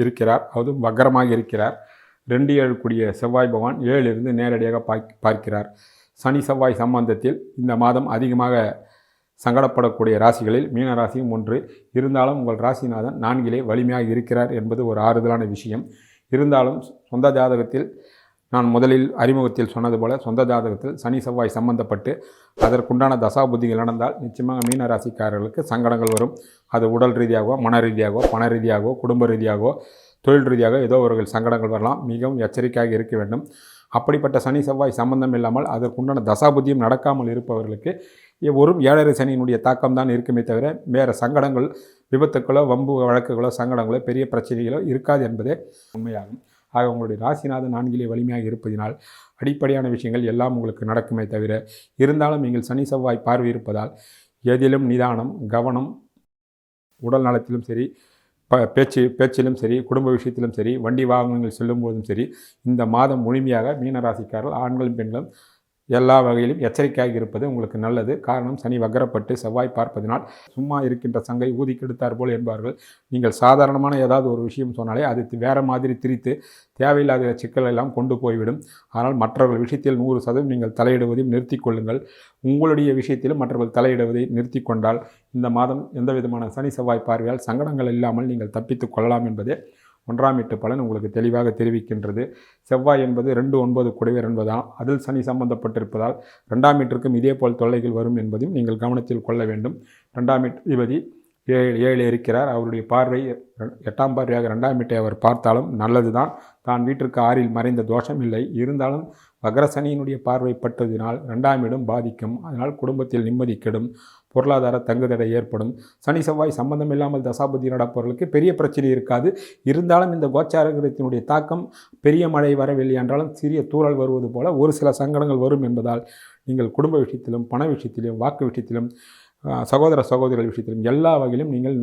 இருக்கிறார். அதுவும் வக்கரமாக இருக்கிறார். ரெண்டு ஏழு கூடிய செவ்வாய் பகவான் ஏழிலிருந்து நேரடியாக பார்க்கிறார். சனி செவ்வாய் சம்பந்தத்தில் இந்த மாதம் அதிகமாக சங்கடப்படக்கூடிய ராசிகளில் மீன ராசியும் ஒன்று. இருந்தாலும் உங்கள் ராசிநாதன் நான்கிலே வலிமையாக இருக்கிறார் என்பது ஒரு ஆறுதலான விஷயம். இருந்தாலும் சொந்த ஜாதகத்தில் நான் முதலில் அறிமுகத்தில் சொன்னது போல சொந்த ஜாதகத்தில் சனி செவ்வாய் சம்பந்தப்பட்டு அதற்குண்டான தசாபுத்திகள் நடந்தால் நிச்சயமாக மீன ராசிக்காரர்களுக்கு சங்கடங்கள் வரும். அது உடல் ரீதியாகவோ மன ரீதியாகவோ பண ரீதியாகவோ குடும்ப ரீதியாகவோ தொழில் ரீதியாக ஏதோ ஒரு சங்கடங்கள் வரலாம். மிகவும் எச்சரிக்கையாக இருக்க வேண்டும். அப்படிப்பட்ட சனி செவ்வாய் சம்பந்தம் இல்லாமல் அதற்குண்டான தசாபுத்தியும் நடக்காமல் இருப்பவர்களுக்கு வரும் ஒரு ஏழரை சனியினுடைய தாக்கம் தான் இருக்குமே தவிர வேறு சங்கடங்கள் விபத்துக்களோ வம்பு வழக்குகளோ சங்கடங்களோ பெரிய பிரச்சனைகளோ இருக்காது என்பதே உண்மையாகும். ஆக உங்களுடைய ராசிநாதன் நான்கிலே வலிமையாக இருப்பதினால் அடிப்படையான விஷயங்கள் எல்லாம் உங்களுக்கு நடக்குமே தவிர இருந்தாலும் நீங்கள் சனி செவ்வாய் பார்வை இருப்பதால் எதிலும் நிதானம் கவனம் உடல் நலத்திலும் சரி ப பேச்சு பேச்சிலும் சரி குடும்ப விஷயத்திலும் சரி வண்டி வாகனங்கள் செல்லும் போதும் சரி இந்த மாதம் முழுமையாக மீனராசிக்காரர்கள் ஆண்களும் பெண்களும் எல்லா வகையிலும் எச்சரிக்கையாக இருப்பது உங்களுக்கு நல்லது. காரணம் சனி வக்கரப்பட்டு செவ்வாய் பார்ப்பதினால் சும்மா இருக்கின்ற சங்கை ஊதி கெடுத்தார் போல் என்பார்கள். நீங்கள் சாதாரணமான ஏதாவது ஒரு விஷயம் சொன்னாலே அது வேறு மாதிரி திரித்து தேவையில்லாத சிக்கலை எல்லாம் கொண்டு போய்விடும். ஆனால் மற்றவர்கள் விஷயத்தில் நூறு சதவீதம் நீங்கள் தலையிடுவதையும் நிறுத்தி கொள்ளுங்கள். உங்களுடைய விஷயத்திலும் மற்றவர்கள் தலையிடுவதை நிறுத்தி கொண்டால் இந்த மாதம் எந்த விதமான சனி செவ்வாய் பார்வையால் சங்கடங்கள் இல்லாமல் நீங்கள் தப்பித்துக் கொள்ளலாம் என்பதே ஒன்றாம் எட்டு பலன் உங்களுக்கு தெளிவாக தெரிவிக்கின்றது. செவ்வாய் என்பது ரெண்டு ஒன்பது குடைவர் என்பதால் அதில் சனி சம்பந்தப்பட்டிருப்பதால் ரெண்டாம் மீட்டருக்கும் இதே போல் தொல்லைகள் வரும் என்பதையும் நீங்கள் கவனத்தில் கொள்ள வேண்டும். ரெண்டாம் மீட் ஏழு ஏழு இருக்கிறார். அவருடைய பார்வை எட்டாம் பார்வையாக ரெண்டாம் வீட்டை அவர் பார்த்தாலும் நல்லதுதான். தான் வீட்டிற்கு ஆறில் மறைந்த தோஷம் இல்லை. இருந்தாலும் அக்ரசனியினுடைய பார்வை பட்டதினால் ரெண்டாம் இடம் பாதிக்கும். அதனால் குடும்பத்தில் நிம்மதி கெடும். பொருளாதார தங்குதடை ஏற்படும். சனி செவ்வாய் சம்பந்தம் இல்லாமல் தசாபதி நடப்பவர்களுக்கு பெரிய பிரச்சனை இருக்காது. இருந்தாலும் இந்த கோச்சாரகிரத்தினுடைய தாக்கம் பெரிய மழை வரவில்லை என்றாலும் சிறிய தூறல் வருவது போல ஒரு சில சங்கடங்கள் வரும் என்பதால் நீங்கள் குடும்ப விஷயத்திலும் பண விஷயத்திலும் வாக்கு விஷயத்திலும் சகோதர சகோதரிகள் விஷயத்திலும் எல்லா வகையிலும் நீங்கள்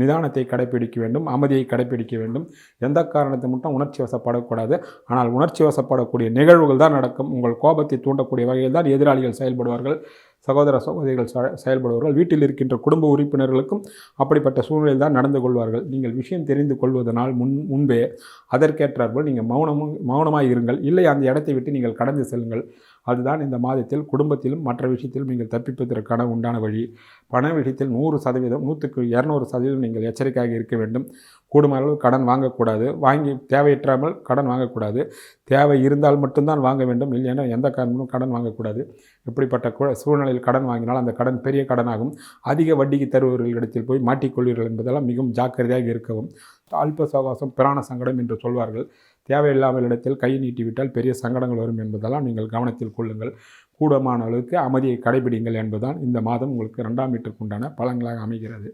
நிதானத்தை கடைப்பிடிக்க வேண்டும் அமைதியை கடைப்பிடிக்க வேண்டும். எந்த காரணத்தை மட்டும் உணர்ச்சி வசப்படக்கூடாது. ஆனால் உணர்ச்சி வசப்படக்கூடிய நிகழ்வுகள் தான் நடக்கும். உங்கள் கோபத்தை தூண்டக்கூடிய வகையில் தான் எதிராளிகள் செயல்படுவார்கள். சகோதர சகோதரிகள் செயல்படுவார்கள். வீட்டில் இருக்கின்ற குடும்ப உறுப்பினர்களுக்கும் அப்படிப்பட்ட சூழ்நிலையில் தான் நடந்து கொள்வார்கள். நீங்கள் விஷயம் தெரிந்து கொள்வதனால் முன் முன்பே அதற்கேற்றார்கள் நீங்கள் மௌனமும் மௌனமாக இருங்கள் இல்லை அந்த இடத்தை விட்டு நீங்கள் கடந்து செல்லுங்கள். அதுதான் இந்த மாதத்தில் குடும்பத்திலும் மற்ற விஷயத்திலும் நீங்கள் தப்பிப்பதற்கான உண்டான வழி. பண விஷயத்தில் நூறு சதவீதம் நூற்றுக்கு இரநூறு சதவீதம் நீங்கள் எச்சரிக்கையாக இருக்க வேண்டும். கூடுமளவு கடன் வாங்கக்கூடாது. வாங்கி தேவையற்றாமல் கடன் வாங்கக்கூடாது. தேவை இருந்தால் மட்டும்தான் வாங்க வேண்டும். இல்லைன்னா எந்த காரணமும் கடன் வாங்கக்கூடாது. இப்படிப்பட்ட சூழ்நிலையில் கடன் வாங்கினால் அந்த கடன் பெரிய கடனாகும். அதிக வட்டிக்கு தருபவர்களிடத்தில் போய் மாட்டிக்கொள்வீர்கள் என்பதெல்லாம் மிகவும் ஜாக்கிரதையாக இருக்கவும். அல்ப சகவாசம் பிராண சங்கடம் என்று சொல்வார்கள். தேவையில்லாமல் இடத்தில் கை நீட்டிவிட்டால் பெரிய சங்கடங்கள் வரும் என்பதெல்லாம் நீங்கள் கவனத்தில் கொள்ளுங்கள். கூடமான அளவுக்கு அமைதியை கடைபிடிங்கள் என்பதுதான் இந்த மாதம் உங்களுக்கு ரெண்டாம் வீட்டுக்கு உண்டான பலன்களாக அமைகிறது.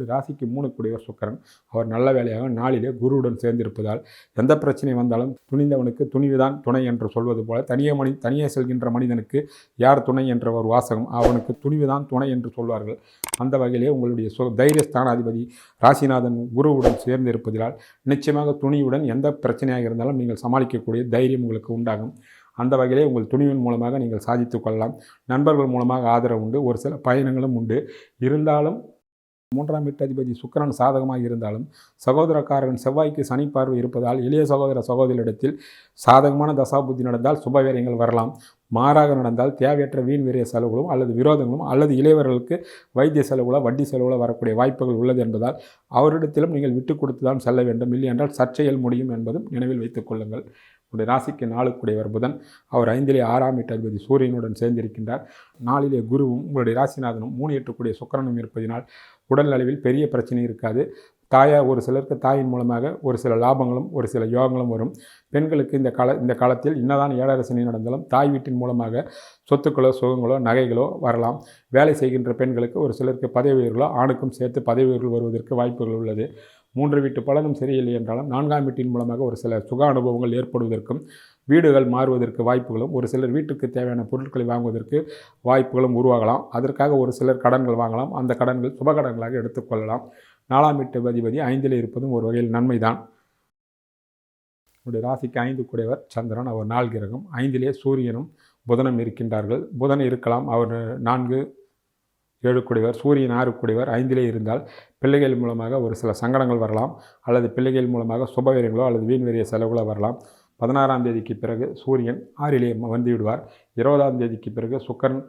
ஒரு ராசிக்கு மூணு சுக்கரன். அவர் நல்ல வேலையாக நாளிலே குருவுடன் சேர்ந்திருப்பதால் எந்த பிரச்சனை வந்தாலும் துணிந்தவனுக்கு துணிவுதான் துணை என்று சொல்வது போல தனியே மனி தனியே செல்கின்ற மனிதனுக்கு யார் துணை என்ற ஒரு வாசகம். அவனுக்கு துணிவுதான் துணை என்று சொல்வார்கள். அந்த வகையிலே உங்களுடைய சு தைரிய ஸ்தானாதிபதி ராசிநாதன் குருவுடன் சேர்ந்து இருப்பதால் நிச்சயமாக துணிவுடன் எந்த பிரச்சனையாக இருந்தாலும் நீங்கள் சமாளிக்கக்கூடிய தைரியம் உங்களுக்கு உண்டாகும். அந்த வகையிலே உங்கள் துணிவின் மூலமாக நீங்கள் சாதித்து கொள்ளலாம். நண்பர்கள் மூலமாக ஆதரவு உண்டு. ஒரு சில பயணங்களும் உண்டு. இருந்தாலும் மூன்றாம் வீட்டதிபதி சுக்கரன் சாதகமாக இருந்தாலும் சகோதரக்காரன் செவ்வாய்க்கு சனி பார்வை இருப்பதால் இளைய சகோதர சகோதரிடத்தில் சாதகமான தசாபுத்தி நடந்தால் சுபவீரியங்கள் வரலாம். மாறாக நடந்தால் தேவையற்ற வீண் விரைய செலவுகளும் அல்லது விரோதங்களும் அல்லது இளையவர்களுக்கு வைத்திய செலவுகளோ வட்டி செலவுகளோ வரக்கூடிய வாய்ப்புகள் உள்ளது என்பதால் அவரிடத்திலும் நீங்கள் விட்டு கொடுத்து தான் செல்ல வேண்டும். இல்லை என்றால் சர்ச்சைகள் முடியும் என்பதும் நினைவில் வைத்துக் கொள்ளுங்கள். உடைய ராசிக்கு நாளுக்குடையவர் புதன். அவர் ஐந்திலே ஆறாம் வீட்டு அதிபதி சூரியனுடன் சேர்ந்திருக்கின்றார். நாளிலே குருவும் உங்களுடைய ராசிநாதனும் மூணு எட்டுக்குடைய சுக்கரனும் இருப்பதினால் உடல் அளவில் பெரிய பிரச்சனை இருக்காது. தாயா ஒரு சிலருக்கு தாயின் மூலமாக ஒரு சில லாபங்களும் ஒரு சில யோகங்களும் வரும். பெண்களுக்கு இந்த கால இந்த காலத்தில் என்னதான் ஏழரை சனி நடந்தாலும் தாய் வீட்டின் மூலமாக சொத்துக்களோ சுகங்களோ நகைகளோ வரலாம். வேலை செய்கின்ற பெண்களுக்கு ஒரு சிலருக்கு பதவி உயர்வுகளோ ஆணுக்கும் சேர்த்து பதவி உயர்வு வருவதற்கு வாய்ப்புகள் உள்ளது. மூன்று வீட்டு பலனும் சரியில்லை என்றாலும் நான்காம் வீட்டின் மூலமாக ஒரு சில சுக அனுபவங்கள் ஏற்படுவதற்கும் வீடுகள் மாறுவதற்கு வாய்ப்புகளும் ஒரு சிலர் வீட்டுக்கு தேவையான பொருட்களை வாங்குவதற்கு வாய்ப்புகளும் உருவாகலாம். அதற்காக ஒரு சிலர் கடன்கள் வாங்கலாம். அந்த கடன்கள் சுப கடன்களாக எடுத்துக்கொள்ளலாம் நாலாம் வீட்டு அதிபதி ஐந்தில் இருப்பதும் ஒரு வகையில் நன்மைதான். உடைய ராசிக்கு ஐந்து குடைவர் சந்திரன். அவர் நாள் கிரகம். ஐந்திலே சூரியனும் புதனும் இருக்கின்றார்கள். புதன் இருக்கலாம். அவர் நான்கு ஏழு கூடியவர் சூரியன் ஆறு கூடியவர் ஐந்திலே இருந்தால் பிள்ளைகள் மூலமாக ஒரு சில சங்கடங்கள் வரலாம். அல்லது பிள்ளைகள் மூலமாக சுபவீரங்களோ அல்லது வீண்வெறிய செலவுகளோ வரலாம். பதினாறாம் தேதிக்கு பிறகு சூரியன் ஆறிலே வந்து விடுவார். இருபதாம் தேதிக்கு பிறகு சுக்கரன்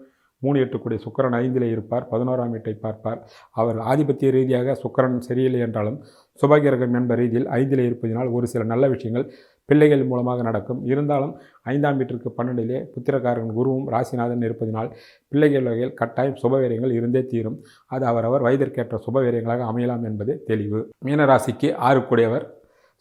மூணு எட்டுக்குடைய சுக்கரன் ஐந்திலே இருப்பார். பதினோராம் வீட்டை பார்ப்பார். அவர் ஆதிபத்திய ரீதியாக சுக்கரன் சரியில்லை என்றாலும் சுபகிரகம் என்ப ரீதியில் ஐந்திலே இருப்பதினால் ஒரு சில நல்ல விஷயங்கள் பிள்ளைகள் மூலமாக நடக்கும். இருந்தாலும் ஐந்தாம் வீட்டிற்கு பன்னெண்டிலே புத்திரக்காரன் குருவும் ராசிநாதன் இருப்பதினால் பிள்ளைகள் வகையில் கட்டாயம் சுபவீரியங்கள் இருந்தே தீரும். அது அவரவர் வயதிற்கேற்ற சுபவீரியங்களாக அமையலாம் என்பது தெளிவு. மீனராசிக்கு ஆறு கூடியவர்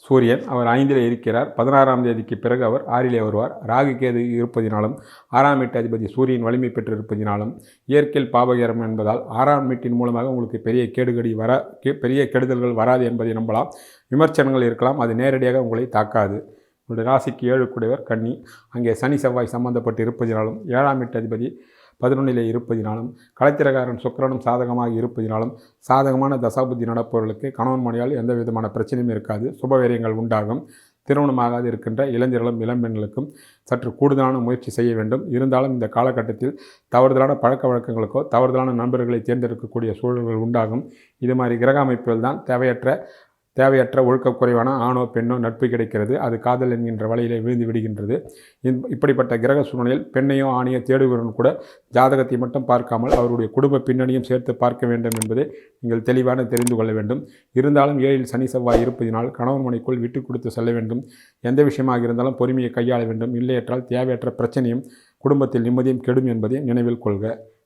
சூரியன். அவர் ஐந்திலே இருக்கிறார். பதினாறாம் தேதிக்கு பிறகு அவர் ஆறிலே வருவார். ராகு கேது இருப்பதினாலும் ஆறாம் வீட்டு அதிபதி சூரியன் வலிமை பெற்றிருப்பதினாலும் இயற்கையில் பாபகரம் என்பதால் ஆறாம் வீட்டின் மூலமாக உங்களுக்கு பெரிய கேடுகடி வர பெரிய கெடுதல்கள் வராது என்பதை நம்பலாம். விமர்சனங்கள் இருக்கலாம். அது நேரடியாக உங்களை தாக்காது. உங்களுடைய ராசிக்கு ஏழு கூடையவர் கன்னி. அங்கே சனி செவ்வாய் சம்பந்தப்பட்டு இருப்பதினாலும் ஏழாம் எட்டு அதிபதி பதினொன்றிலே இருப்பதினாலும் கலைத்திரகாரன் சுக்கிரனும் சாதகமாக இருப்பதினாலும் சாதகமான தசாபுத்தி நடப்பவர்களுக்கு கணவன் மனையால் எந்த விதமான பிரச்சனையும் இருக்காது. சுபவீரியங்கள் உண்டாகும். திருமணமாகாது இருக்கின்ற இளைஞர்களும் இளம்பெண்களுக்கும் சற்று கூடுதலான முயற்சி செய்ய வேண்டும். இருந்தாலும் இந்த காலகட்டத்தில் தவறுதலான பழக்க வழக்கங்களுக்கோ தவறுதலான நண்பர்களை தேர்ந்தெடுக்கக்கூடிய சூழல்கள் உண்டாகும். இது மாதிரி கிரக அமைப்புகள் தான் தேவையற்ற தேவையற்ற ஒழுக்கக் குறைவான ஆணோ பெண்ணோ நட்பு கிடைக்கிறது. அது காதல் என்கின்ற வலையிலே விழுந்து விடுகின்றது. இப்படிப்பட்ட கிரக சூழ்நிலையில் பெண்ணையோ ஆணையோ தேடுகிறவன் கூட ஜாதகத்தை மட்டும் பார்க்காமல் அவருடைய குடும்ப பின்னணியும் சேர்த்து பார்க்க வேண்டும் என்பதை நீங்கள் தெளிவான தெரிந்து கொள்ள வேண்டும். இருந்தாலும் ஏழில் சனி செவ்வாய் இருப்பதினால் கணவன் மனைக்குள் விட்டு கொடுத்து செல்ல வேண்டும். எந்த விஷயமாக இருந்தாலும் பொறுமையை கையாள வேண்டும். இல்லையற்றால் தேவையற்ற பிரச்சனையும் குடும்பத்தில் நிம்மதியும் கெடும் என்பதை நினைவில் கொள்க.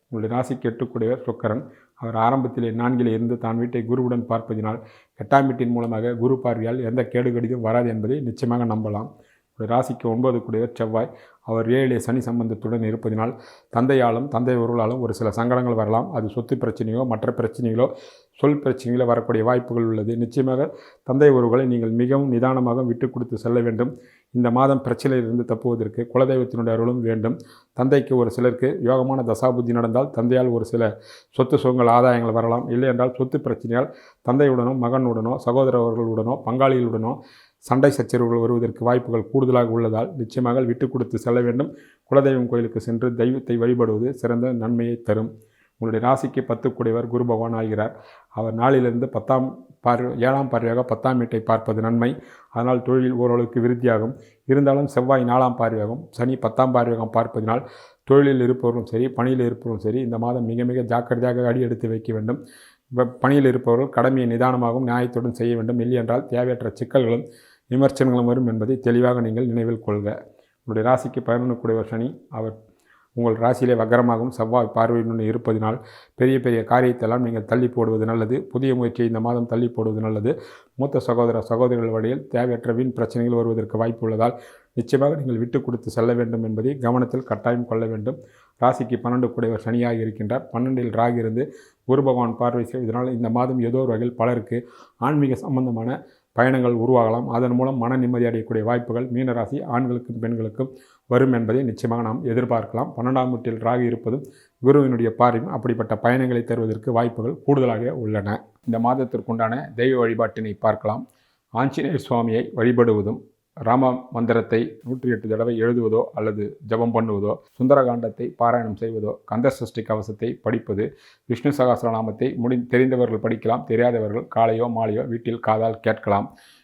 உங்களுடைய ராசிக்கு எட்டுக்குடையவர் சுக்கரன். அவர் ஆரம்பத்திலே நான்கிலே இருந்து தான் வீட்டை குருவுடன் பார்ப்பதினால் எட்டாம் வீட்டின் மூலமாக குரு பார்வையால் எந்த கேடுகடியும் வராது என்பதை நிச்சயமாக நம்பலாம். ஒரு ராசிக்கு ஒன்பது கூடியவர் செவ்வாய் அவர் ஏழிலே சனி சம்பந்தத்துடன் இருப்பதினால் தந்தையாலும் தந்தை ஒருவராலும் ஒரு சில சங்கடங்கள் வரலாம். அது சொத்து பிரச்சனையோ மற்ற பிரச்சனைகளோ சொல் பிரச்சனைகளோ வரக்கூடிய வாய்ப்புகள் உள்ளது. நிச்சயமாக தந்தை உறவுகளை நீங்கள் மிகவும் நிதானமாக விட்டு கொடுத்து செல்ல வேண்டும். இந்த மாதம் பிரச்சனையிலிருந்து தப்புவதற்கு குலதெய்வத்தினுடைய அருளும் வேண்டும். தந்தைக்கு ஒரு சிலருக்கு யோகமான தசாபுத்தி நடந்தால் தந்தையால் ஒரு சில சொத்து சுகங்கள் ஆதாயங்கள் வரலாம். இல்லை என்றால் சொத்து பிரச்சனையால் தந்தையுடனோ மகனுடனோ சகோதரர்களுடனோ பங்காளிகளுடனோ சண்டை சச்சரவுகள் வருவதற்கு வாய்ப்புகள் கூடுதலாக உள்ளதால் நிச்சயமாக விட்டு கொடுத்து செல்ல வேண்டும். குலதெய்வம் கோயிலுக்கு சென்று தெய்வத்தை வழிபடுவது சிறந்த நன்மையை தரும். உங்களுடைய ராசிக்கு பத்து குரு பகவான் ஆகிறார். அவர் நாளிலிருந்து பத்தாம் பார்வை ஏழாம் பார்வையாக பத்தாம் வீட்டை பார்ப்பது நன்மை. அதனால் தொழிலில் ஓரளவுக்கு விருத்தியாகும். இருந்தாலும் செவ்வாய் நாலாம் பார்வையாகும். சனி பத்தாம் பார்வையாகம் பார்ப்பதினால் தொழிலில் இருப்பவர்களும் சரி பணியில் இருப்பவர்களும் சரி இந்த மாதம் மிக மிக ஜாக்கிரதையாக அடி எடுத்து வைக்க வேண்டும். பணியில் இருப்பவர்கள் கடமையை நிதானமாகவும் நியாயத்துடன் செய்ய வேண்டும். இல்லை என்றால் தேவையற்ற சிக்கல்களும் விமர்சனங்களும் வரும் என்பதை தெளிவாக நீங்கள் நினைவில் கொள்க. உங்களுடைய ராசிக்கு பதினொன்று கூடியவர் சனி. அவர் உங்கள் ராசியிலே வக்கரமாகவும் செவ்வாய் பார்வையுடன் இருப்பதினால் பெரிய பெரிய காரியத்தெல்லாம் நீங்கள் தள்ளி போடுவது நல்லது. புதிய முயற்சியை இந்த மாதம் தள்ளி போடுவது நல்லது. மூத்த சகோதர சகோதரிகள் வழியில் தேவையற்ற வீண் பிரச்சனைகள் வருவதற்கு வாய்ப்பு உள்ளதால் நிச்சயமாக நீங்கள் விட்டு கொடுத்து செல்ல வேண்டும் என்பதை கவனத்தில் கட்டாயம் கொள்ள வேண்டும். ராசிக்கு பன்னெண்டு கூடியவர் சனியாக இருக்கின்றார். பன்னெண்டில் ராகி இருந்து குரு பகவான் பார்வை இதனால் இந்த மாதம் ஏதோ ஒரு வகையில் பலருக்கு ஆன்மீக சம்பந்தமான பயணங்கள் உருவாகலாம். அதன் மூலம் மன நிம்மதி அடையக்கூடிய வாய்ப்புகள் மீனராசி ஆண்களுக்கும் பெண்களுக்கும் வரும் என்பதை நிச்சயமாக நாம் எதிர்பார்க்கலாம். பன்னெண்டாம் வீட்டில் ராகு இருப்பதும் குருவினுடைய பார்வையும் அப்படிப்பட்ட பயணங்களை தருவதற்கு வாய்ப்புகள் கூடுதலாக உள்ளன. இந்த மாதத்திற்குண்டான தெய்வ வழிபாட்டினை பார்க்கலாம். ஆஞ்சநேயர் சுவாமியை வழிபடுவதும் ராம மந்திரத்தை நூற்றி எட்டு தடவை எழுதுவதோ அல்லது ஜபம் பண்ணுவதோ சுந்தரகாண்டத்தை பாராயணம் செய்வதோ கந்த சஷ்டி கவசத்தை படிப்பது விஷ்ணு சகஸ்ரநாமத்தை முடி தெரிந்தவர்கள் படிக்கலாம் தெரியாதவர்கள் காலையோ மாலையோ வீட்டில் காதால் கேட்கலாம்.